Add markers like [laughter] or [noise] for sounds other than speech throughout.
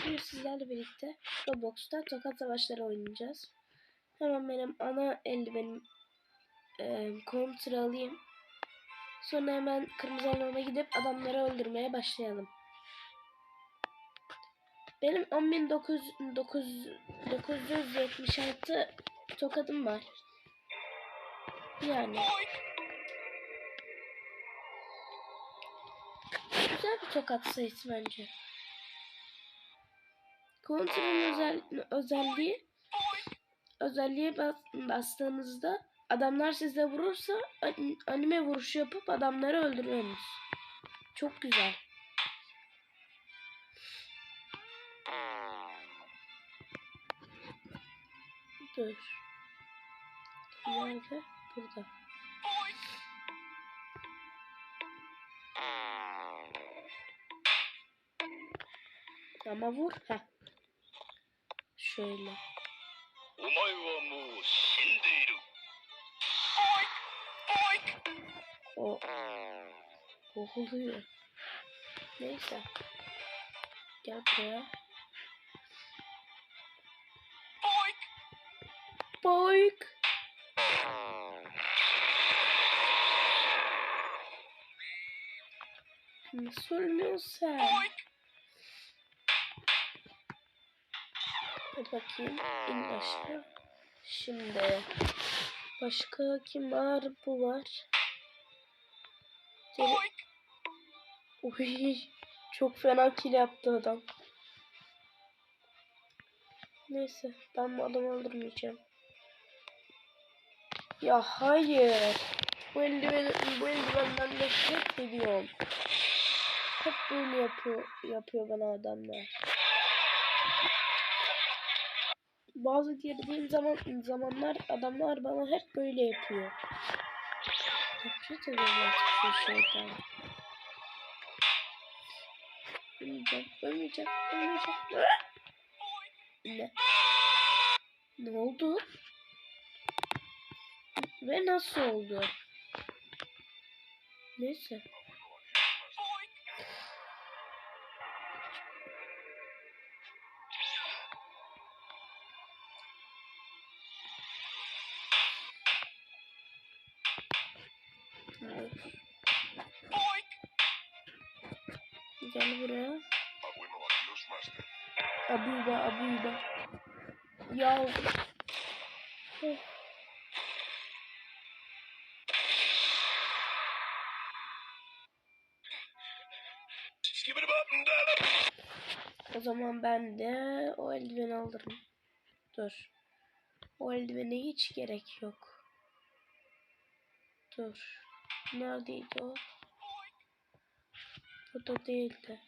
Bugün sizlerle birlikte Roblox'ta tokat savaşları oynayacağız. Hemen benim ana eldivenim e, kontra alayım. Sonra hemen kırmızı alana gidip adamları öldürmeye başlayalım. Benim 10.976 tokadım var. Yani. Güzel bir tokat sayısı bence. Counter'ın özel, özelliği özelliğe bas, bastığınızda adamlar size vurursa an- anime vuruşu yapıp adamları öldürüyorsunuz. Çok güzel. Dur. Nerede? Burada. Ama vur. Heh. Şöyle. O boğuluyor. Neyse. Gel buraya. Boink. Boink. Nasıl ölmüyorsun sen? Boink. Bakayım. İn aşağı. Şimdi. Başka kim var? Bu var. Seni... Uy, çok fena kill yaptı adam. Neyse ben bu adamı öldürmeyeceğim. Ya hayır. Bu eldiven, bu eldivenden nefret ediyorum. Hep böyle yapıyor, yapıyor bana adamlar. Bazı girdiğim zaman zamanlar adamlar bana hep böyle yapıyor. Nefret. Ölmeyeceğim, ölmeyeceğim, ölmeyeceğim. Ne? Ne oldu? Ve nasıl oldu? Neyse. Buraya. Abuba, abuba. Ya. Skibidi-bop-and-da-da. O zaman ben de o eldiveni alırım. Dur. O eldivene hiç gerek yok. Dur. Neredeydi o? Burada değildi.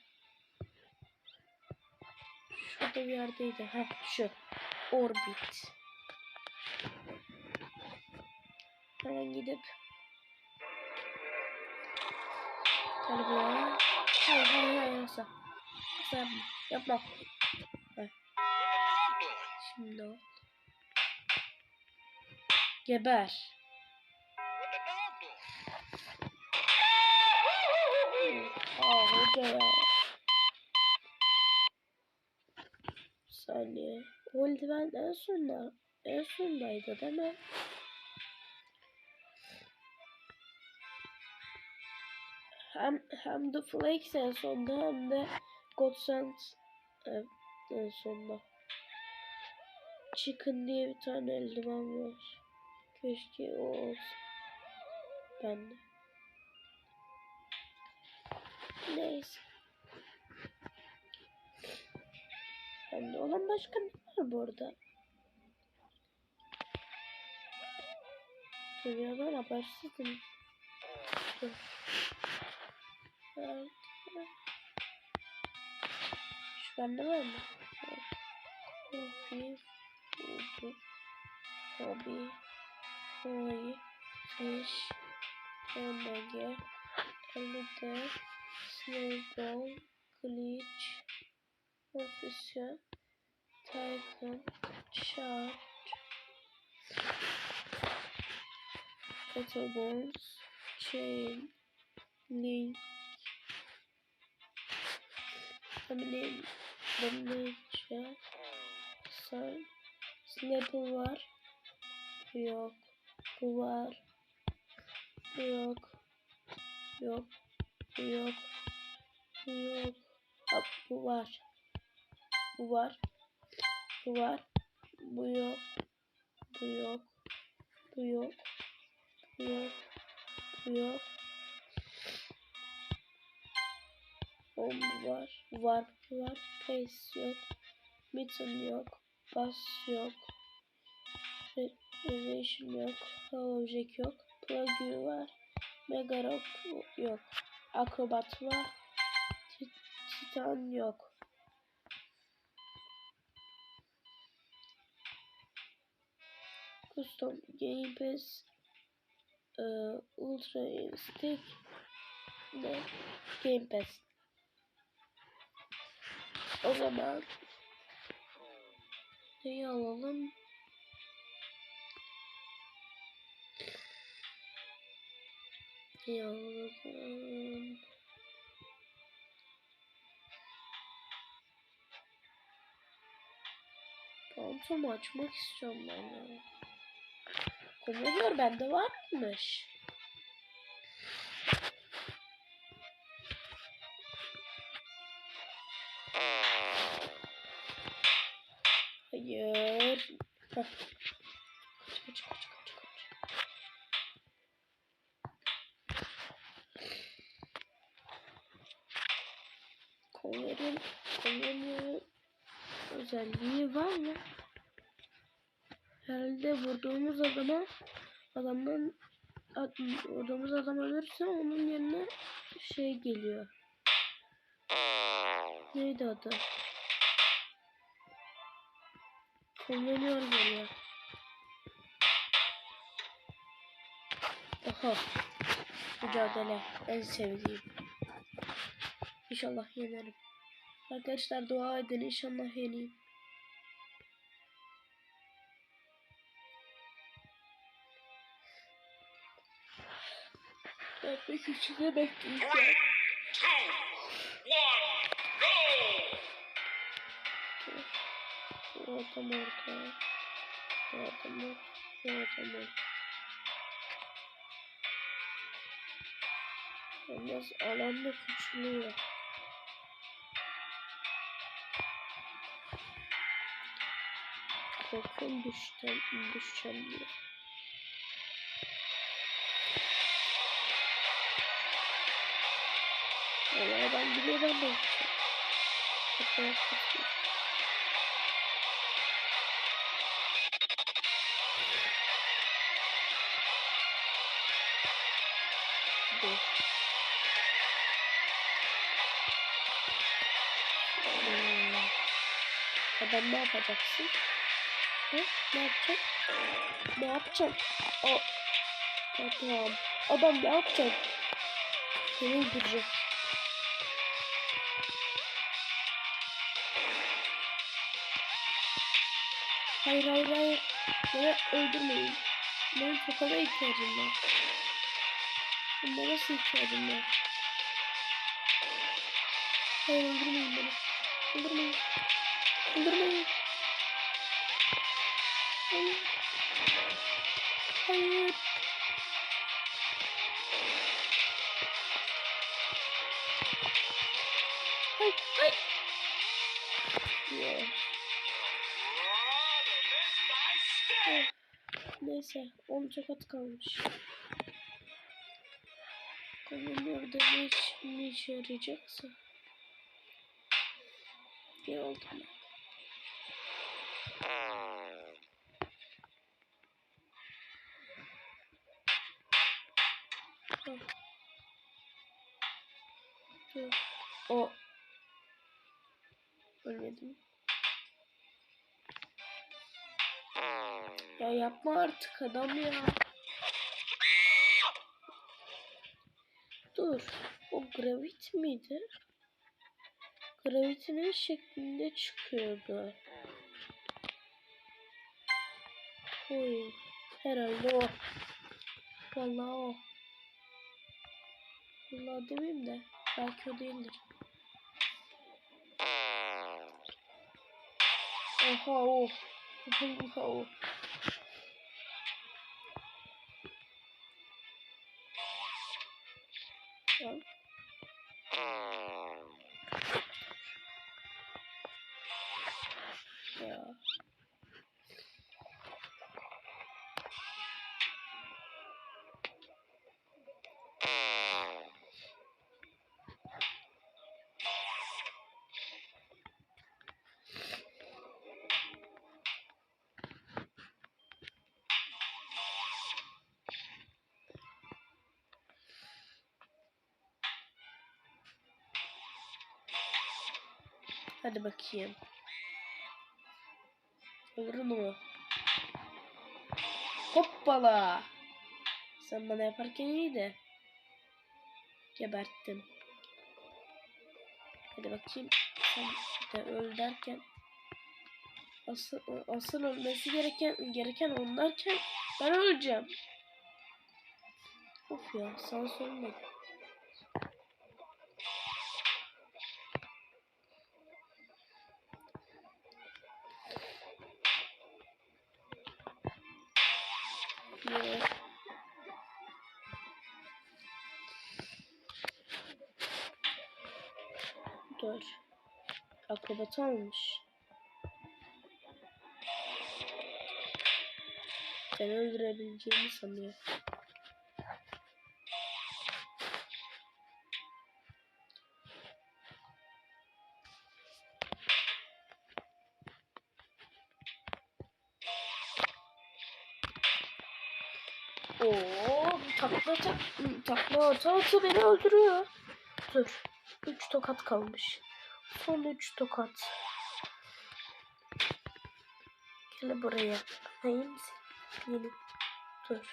Şurada bir yerdeydi. Heh şu. Orbit. Hemen gidip Gel buraya. Hayır hayır hayır yasa. Yasa yapma. Yapma. Şimdi o. Geber. Aa hoca ya. Bir saniye. O eldiven en sonda. En sondaydı değil mi? Hem, hem de Flakes en sonda hem de Godsend en, en sonda. Chicken diye bir tane eldiven var. Keşke o olsa. Ben de. Neyse. Bende olan başka ne var? Dur ya ben habersizim. Şu bende var mı? Kofi, Ubu, Hobi, Koi, Fish, Omega, Elite, Snowball, Glitch, Official, Chart, Battle Bones, Chain, Link, Eminem, Damage. Sen. Snapple var. Yok. Bu var. Yok. Yok. Yok. Yok. Ha, bu var. Bu var. Bu var. Bu yok. Bu yok. Bu yok. Bu yok. Bu yok. Bu var. Var. Bu var. Pace yok. Mitten yok. Bass yok. Re- Relation yok. Project yok. Plugin var. Mega Rock yok. Acrobat var. Tit- Titan yok. Custom Game Pass e, Ultra Stick ve Game Pass. O zaman neyi alalım? Neyi alalım? Phantom açmak istiyorum ben ya. Commodore bende varmış. Hayır. Heh. Kaç kaç kaç. Konverin, konverin özelliği var mı? Herhalde vurduğumuz adama adamdan ad- vurduğumuz adam ölürse onun yerine şey geliyor. Neydi adı? Konvenyor geliyor. Oha. Mücadele. En sevdiğim. İnşallah yenerim. Arkadaşlar dua edin inşallah yeneyim. Yapmak için de bekleyeceğim. Three, two, one, go! Ortam orta. Ortam orta. Ortam orta. Yalnız alan da küçülüyor. Korkun düşten, düşeceğim diye. Vallahi ben biliyorum ben. Hatta. Adam ne yapacaksın? He? Ne yapacak? Ne yapacak? O. Adam. Adam ne yapacak? Seni öldürecek. Hayır hayır hayır. Beni öldürmeyin. Benim tokana ihtiyacım var. Bunda nasıl ihtiyacım var? Hayır öldürmeyin beni. Öldürmeyin. Öldürmeyin. Neyse 10 at kalmış. Konum orada ne, ne işe yarayacaksa. İyi oldu mu? O. Ölmedim. Yapma artık adam ya. Dur. O gravit miydi? Gravitinin şeklinde çıkıyordu. Oy. Herhalde o. Vallahi o. Vallahi demeyeyim de. Belki o değildir. Oha o. [laughs] Oha o. Well. Mm. Bakayım. Olur mu? Hoppala. Sen bana yaparken iyiydi. Geberttim. Hadi bakayım. Sen de öl derken. Asıl, asıl ölmesi gereken gereken onlarken ben öleceğim. Of ya sana söylemedim. Olmuş. Ben öldürebileceğimi sanıyor. Oo, takla tak takla ata beni öldürüyor. Dur. Üç tokat kalmış. Son üç tokat. Gel buraya. Hayır mısın? Yeni. Dur.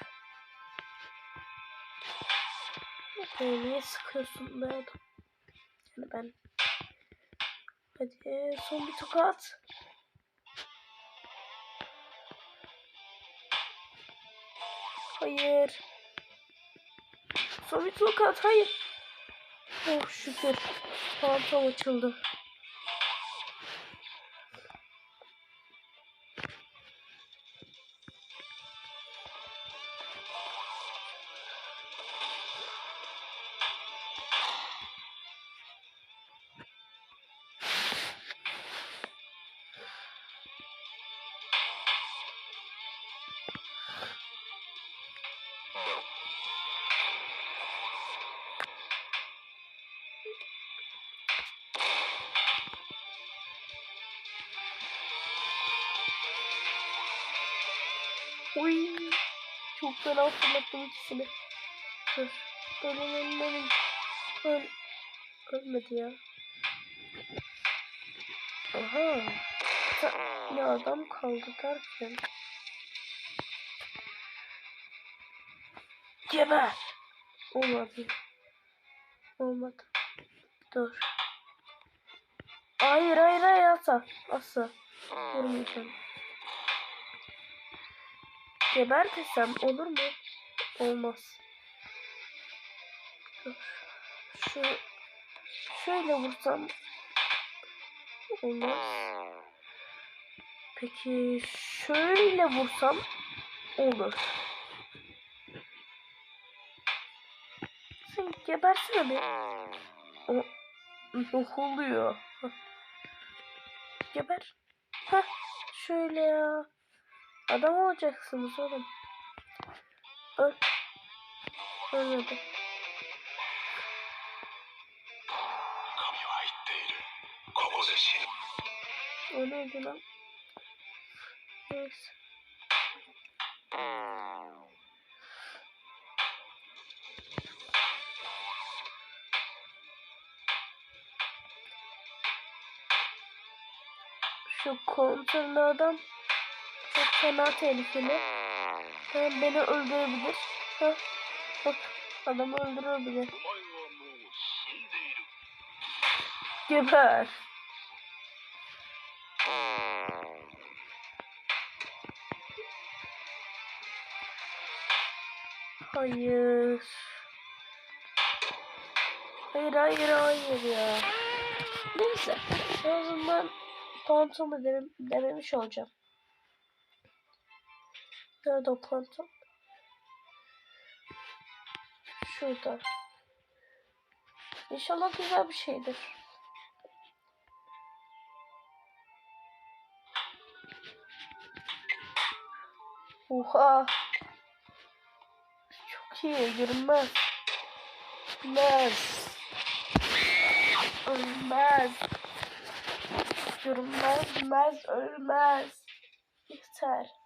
Beni niye sıkıyorsun be adam? Yani ben. Hadi son bir tokat. Hayır. Son bir tokat. Hayır. Oh şükür. Fantom açıldı. Fena fırlattım ikisini. Dur. Ölün. Öl. Ölmedi ya. Aha. Ne adam kaldı derken. Geber. Olmadı. Olmadı. Dur. Hayır hayır hayır asla. Asla. Vurmayacağım. Geber desem olur mu? Olmaz. Şu şöyle vursam olmaz. Peki şöyle vursam olur. Sen gebersene bir. O ne oluyor? Hah. Geber. Heh, şöyle ya. Adam olacaksınız oğlum. Öl. Ölmedi. O neydi lan? Neyse. Şu kontrollü adam fena tehlikeli. Ha, beni öldürebilir. Ha, bak adamı öldürebilir. Geber. Hayır. Hayır hayır hayır ya. Neyse. En azından pantomu denemiş olacağım. O pantom? Şurada. İnşallah güzel bir şeydir. Oha. Çok iyi. Görünmez. Görünmez. Ölmez. Görünmez, ölmez, ölmez. Yeter.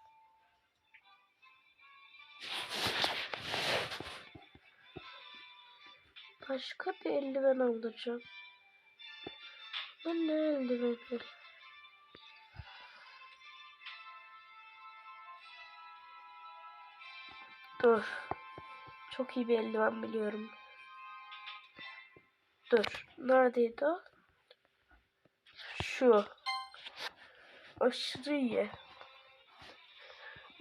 Başka bir eldiven alacağım. Bu ne eldiveni? Dur. Çok iyi bir eldiven biliyorum. Dur. Neredeydi o? Şu. Aşırı iyi.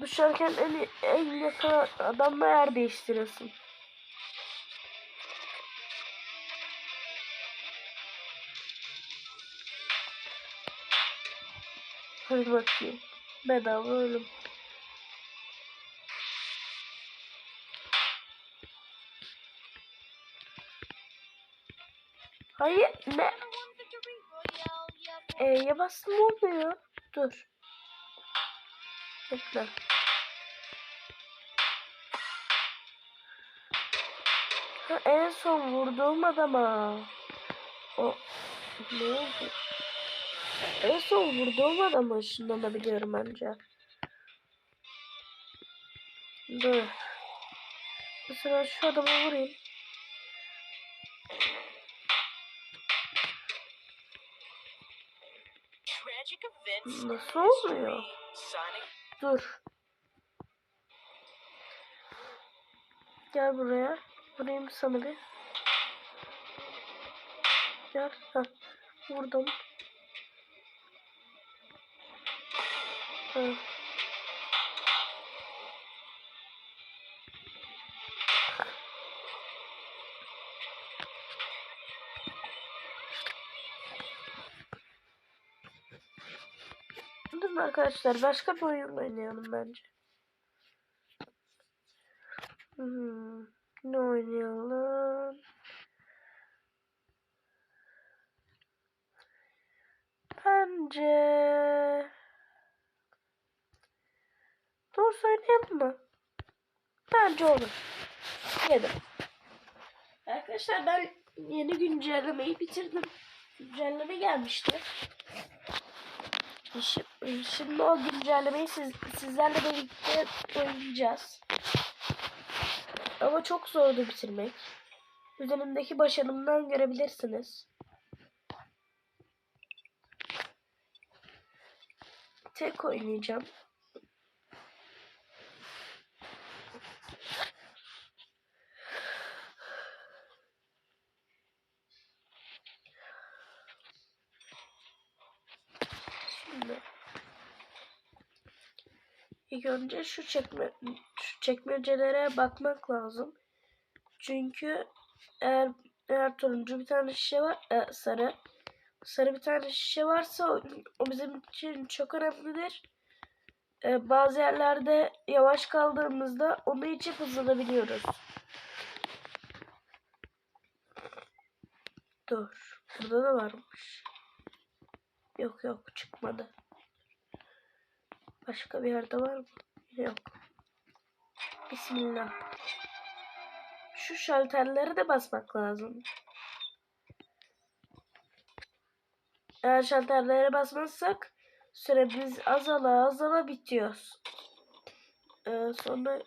Düşerken en, en yakın adamla yer değiştiriyorsun. Hadi bakayım. Bedava ölüm. Hayır ne? E'ye bastım olmuyor. Dur. Bekle. Ha, en son vurduğum adama. O ne oldu? En son vurduğum adama ışınlanabiliyorum bence. Dur. Mesela şu adamı vurayım. Nasıl oluyor? Dur. Gel buraya. Vurayım sana bir. Gel. Heh. Vurdum. Heh. Durun arkadaşlar başka bir oyun oynayalım bence. Hmm, ne oynayalım? Bence Doğru oynayalım mı? Bence olur. Yedim. Arkadaşlar ben yeni güncellemeyi bitirdim. Güncelleme gelmişti. Şimdi, o güncellemeyi siz, sizlerle birlikte oynayacağız. Ama çok zordu bitirmek. Üzerimdeki başarımdan görebilirsiniz. Tek oynayacağım. Şimdi ilk önce şu çekme şu çekmecelere bakmak lazım. Çünkü eğer eğer turuncu bir tane şişe var, e, sarı sarı bir tane şişe varsa o, o bizim için çok önemlidir. E, bazı yerlerde yavaş kaldığımızda onu içip hızlanabiliyoruz. Dur. Burada da varmış. Yok yok çıkmadı. Başka bir yerde var mı? Yok. Bismillah. Şu şalterlere de basmak lazım. Eğer şalterlere basmazsak süremiz azala azala bitiyor. Ee, sonra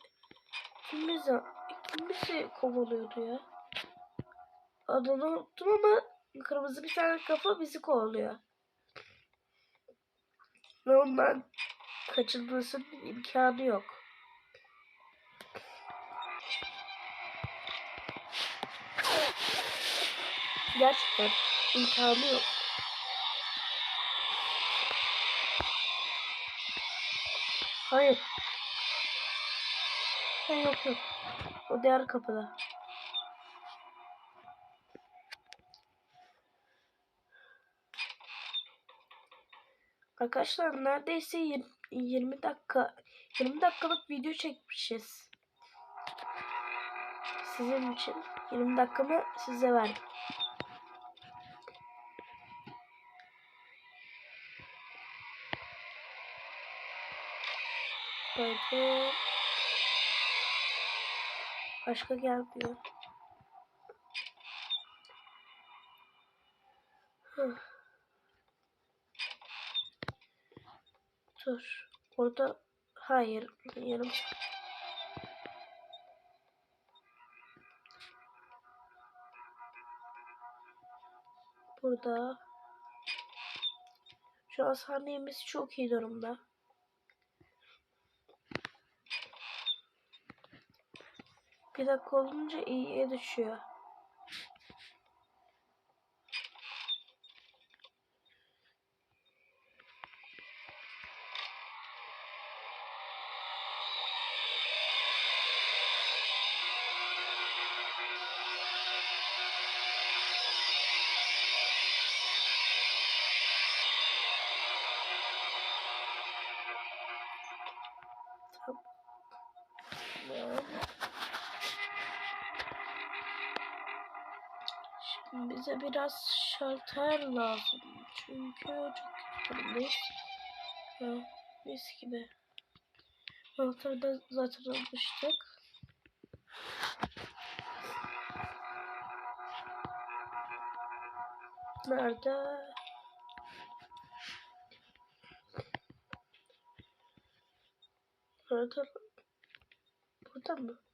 kim bizi, bizi kovalıyordu ya? Adını unuttum ama kırmızı bir tane kafa bizi kovalıyor. Ve ondan kaçınmasının imkanı yok. Gerçekten imkanı yok. Hayır. Ha, yok yok. O diğer kapıda. Arkadaşlar neredeyse yir- 20 dakika 20 dakikalık video çekmişiz. Sizin için 20 dakikamı size verdim. Başka gelmiyor. Dur. Orada hayır. Yarım Burada. Şu an saniyemiz çok iyi durumda. Bir dakika olunca iyiye düşüyor. Bize biraz şalter lazım. Çünkü çok durumdayız. Mis gibi. Şalteri de zaten almıştık. Nerede? Nerede? Burada mı?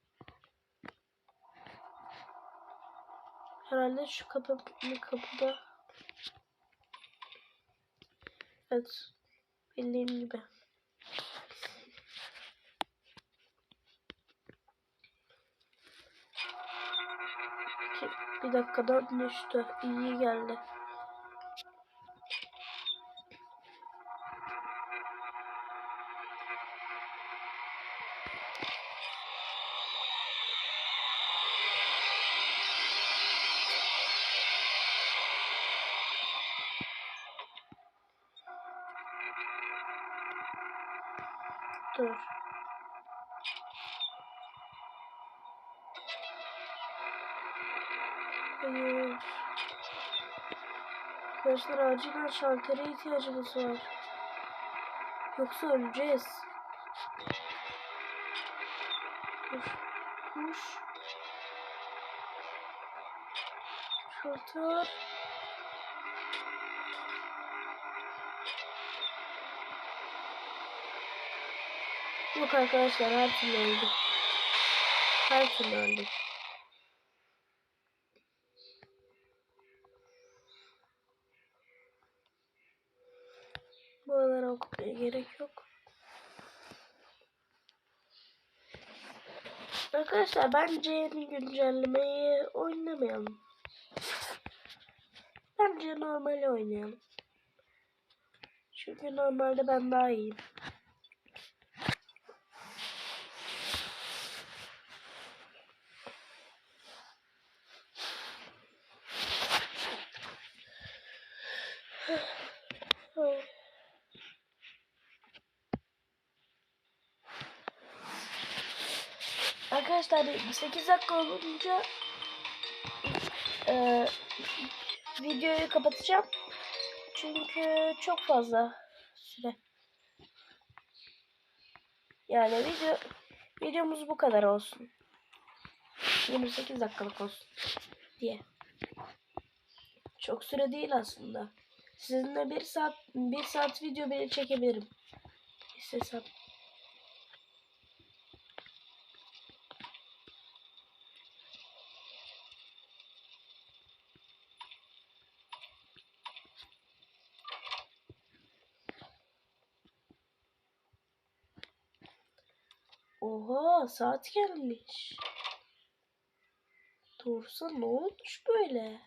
Herhalde şu kapı kapıda. Evet. Bildiğim gibi. Bir dakikadan düştü. İyi geldi. Arkadaşlar acilen şaltere ihtiyacımız var. Yoksa öleceğiz. Dur. Kuş. Şalter. Yok arkadaşlar her türlü öldük. Her türlü öldük. Bu aralara okumaya gerek yok. Arkadaşlar bence yeni güncellemeyi oynamayalım. Bence normal oynayalım. Çünkü normalde ben daha iyiyim. Arkadaşlar 8 dakika olunca e, videoyu kapatacağım. Çünkü çok fazla süre. Yani video videomuz bu kadar olsun. 28 dakikalık olsun diye. Çok süre değil aslında. Sizinle bir saat bir saat video bile çekebilirim. İstesem. Oha saat gelmiş. Doğrusu ne olmuş böyle?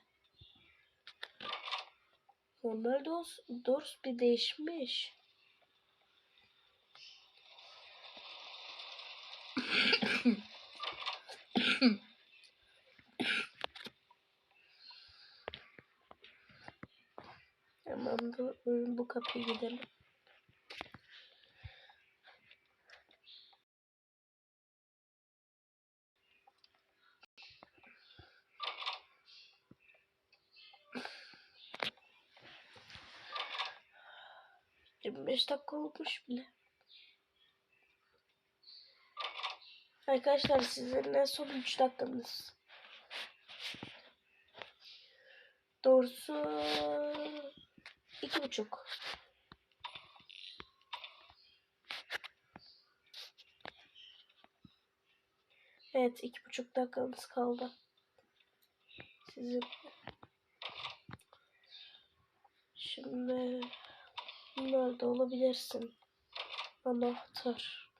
Normal dos, dors bir değişmiş. [coughs] Hemen bu, bu kapıya gidelim. 25 dakika olmuş bile. Arkadaşlar sizinle son 3 dakikamız. Doğrusu iki buçuk. Evet iki buçuk dakikamız kaldı. Sizin. Şimdi nerede olabilirsin? Anahtar.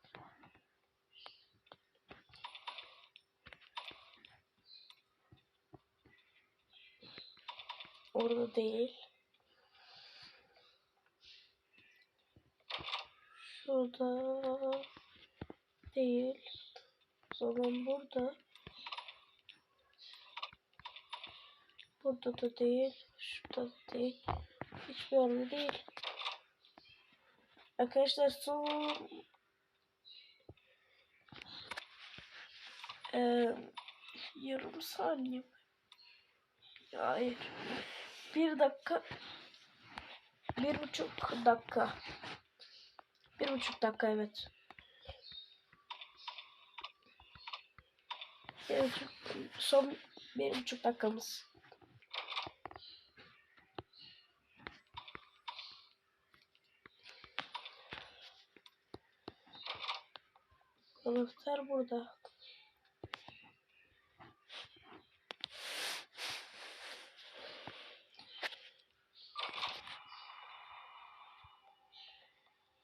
Orada değil. Şurada değil. O zaman burada. Burada da değil. Şurada da değil. Hiçbir yerde değil. Arkadaşlar son Eee yarım saniye? Hayır. Bir dakika. Bir buçuk dakika. Bir buçuk dakika evet. Bir buçuk, son bir buçuk dakikamız. Anahtar burada.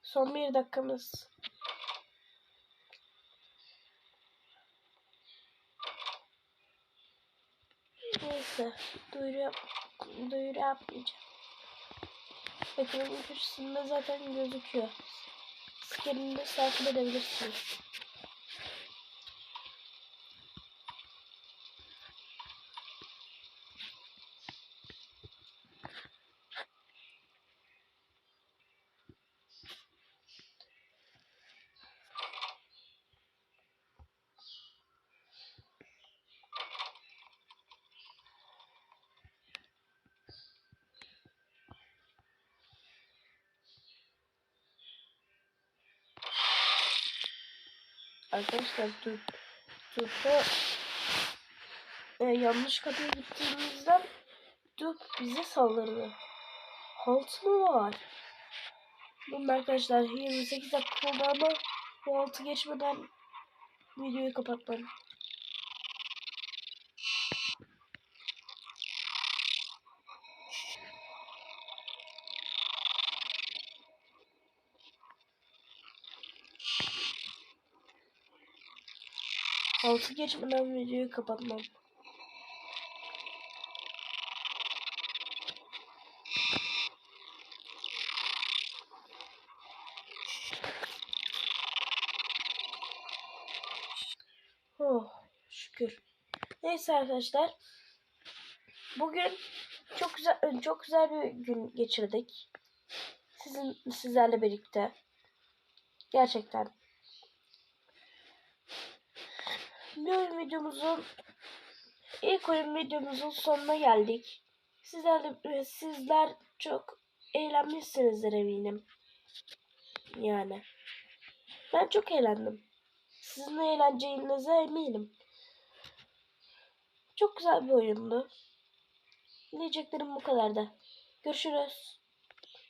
Son bir dakikamız. Neyse. Duyuru, yap duyuru yapmayacağım. Ekranın köşesinde zaten gözüküyor. Scaninde takip edebilirsiniz. Arkadaşlar dur. Durda e, yanlış kapıya gittiğimizden Dur bize saldırdı. Halt mı var? Bunun arkadaşlar 28 dakika oldu ama bu altı geçmeden videoyu kapatmam. Altı geçmeden videoyu kapatmam. Oh şükür. Neyse arkadaşlar. Bugün çok güzel çok güzel bir gün geçirdik. Sizin sizlerle birlikte. Gerçekten. Oyun videomuzun ilk oyun videomuzun sonuna geldik. Sizlerle sizler çok eğlenmişsinizdir eminim. Yani. Ben çok eğlendim. Sizin de eğleneceğinize eminim. Çok güzel bir oyundu. Diyeceklerim bu kadardı. Görüşürüz.